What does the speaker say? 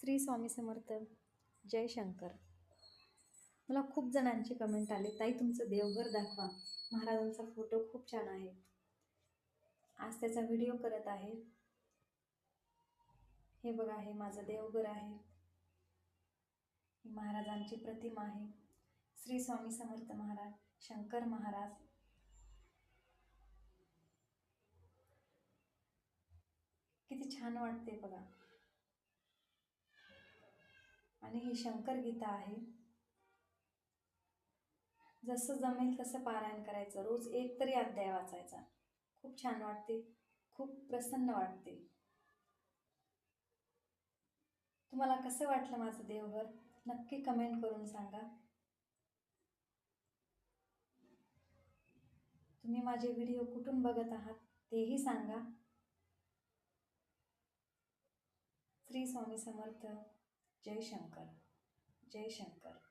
श्री स्वामी समर्थ. जय शंकर. मला खूप जणांचे कमेंट आले. ताई तुमचं देवघर दाखवा. महाराजांचा फोटो खूप छान आहे. आज त्याचा व्हिडिओ करत आहे. हे बघा हे माझं देवघर आहे. ही महाराजांची प्रतिमा आहे. श्री स्वामी समर्थ महाराज शंकर महाराज. किती छान वाटते बघा. आणि ही शंकर गीता आहे. जसं जमेल तसं पारायण करायचं. रोज एक तरी अध्याय वाचायचा. खूप छान वाटते. खूप प्रसन्न वाटते. तुम्हाला कसं वाटलं माझं देवघर? नक्की कमेंट करून सांगा. तुम्ही माझे व्हिडिओ कुठून बघत आहात तेही सांगा. श्री स्वामी समर्थ. जयशंकर जयशंकर.